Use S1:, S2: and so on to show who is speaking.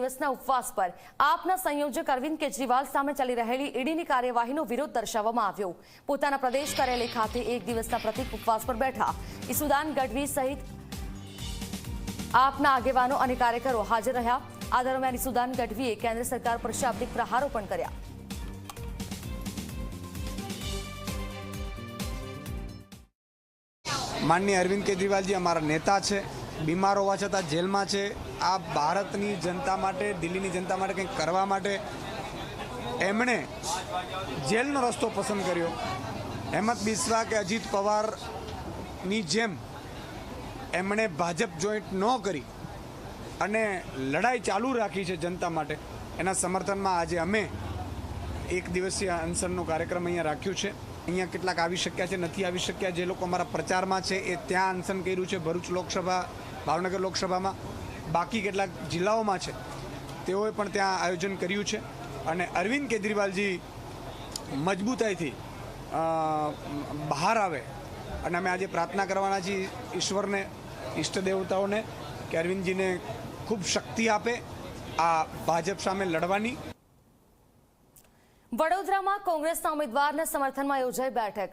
S1: દિવસના ઉપવાસ પર. આપના સંયોજક અરવિંદ કેજરીવાલ સામે ચાલી રહેલી ઈડીની કાર્યવાહીનો વિરોધ દર્શાવવામાં આવ્યો. પોતાના પ્રદેશ કાર્યાલય ખાતે એક દિવસના પ્રતિક ઉપવાસ પર બેઠા. ઈસુદાન ગઢવી સહિત આપના આગેવાનો અને કાર્યકરો હાજર રહ્યા. આ દરમિયાન ઈસુદાન ગઢવીએ કેન્દ્ર સરકાર પર શાબ્દિક પ્રહારો પણ કર્યા.
S2: માનનીય અરવિંદ કેજરીવાલજી અમારા નેતા છે. બીમાર હોવા છતાં જેલમાં છે. આ ભારતની જનતા માટે, દિલ્હીની જનતા માટે કંઈક કરવા માટે એમણે જેલનો રસ્તો પસંદ કર્યો. હેમંત બિસ્વા કે અજીત પવારની જેમ એમણે ભાજપ જોઈન્ટ ન કરી અને લડાઈ ચાલુ રાખી છે જનતા માટે. એના સમર્થનમાં આજે અમે એક દિવસીય અનશનનો કાર્યક્રમ અહીંયા રાખ્યું છે. અહીંયા કેટલાક આવી શક્યા છે, નથી આવી શક્યા. જે લોકો અમારા પ્રચારમાં છે, એ ત્યાં અનશન કર્યું છે, ભરૂચ લોકસભા, ભાવનગર લોકસભામાં. બાકી કેટલાક જિલ્લાઓમાં છે, તેઓએ પણ ત્યાં આયોજન કર્યું છે. અને અરવિંદ કેજરીવાલજી મજબૂતાઈથી બહાર આવે. અને અમે આજે પ્રાર્થના કરવાના છીએ ઈશ્વરને, ઈષ્ટ દેવતાઓને, કે અરવિંદજીને ખૂબ શક્તિ આપે આ ભાજપ સામે લડવાની.
S1: વડોદરામાં કોંગ્રેસના ઉમેદવારના સમર્થનમાં યોજાઈ બેઠક.